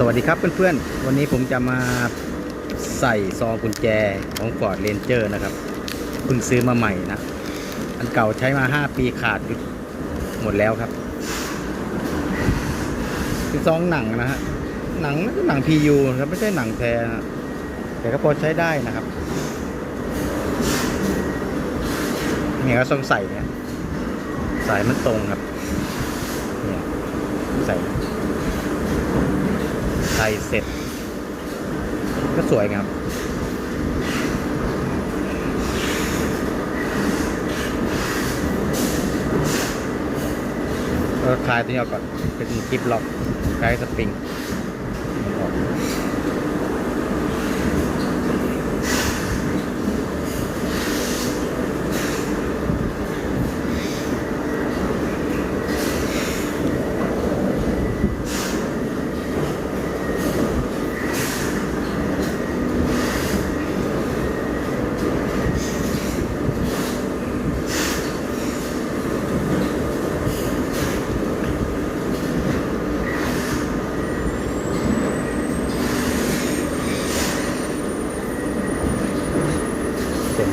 สวัสดีครับเพื่อนๆ วันนี้ผมจะมาใส่ซองกุญแจของ Ford Ranger นะครับเพิ่งซื้อมาใหม่นะ อันเก่าใช้มา 5 ปีขาดหมดแล้วครับคือซองหนังนะฮะ หนังน่าจะหนัง PU นะครับไม่ใช่หนังแท้นะแต่ก็พอใช้ได้นะครับเนี่ยก็ต้องใส่เนี่ยสายมันตรงครับเนี่ยใส่ ไทยเสร็จ ก็สวยครับ เราถ่ายตัวนี้ออกก่อน เป็นคลิปล็อกคลายสปริง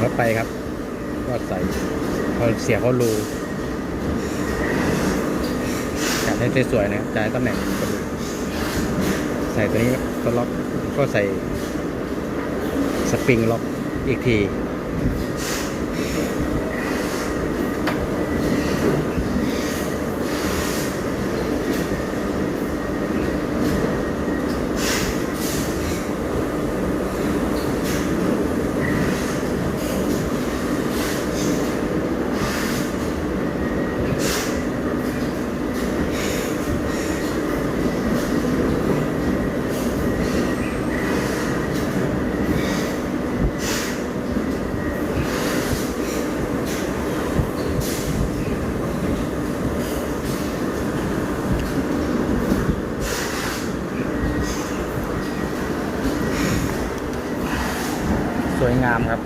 รถไปครับก็ใส่พอเสียเขารูจัดให้สวยๆนะจัดให้ตำแหน่งก็ดูใส่ตัวนี้ก็ล็อกก็ใส่สปริงล็อกอีกที วยงามครับ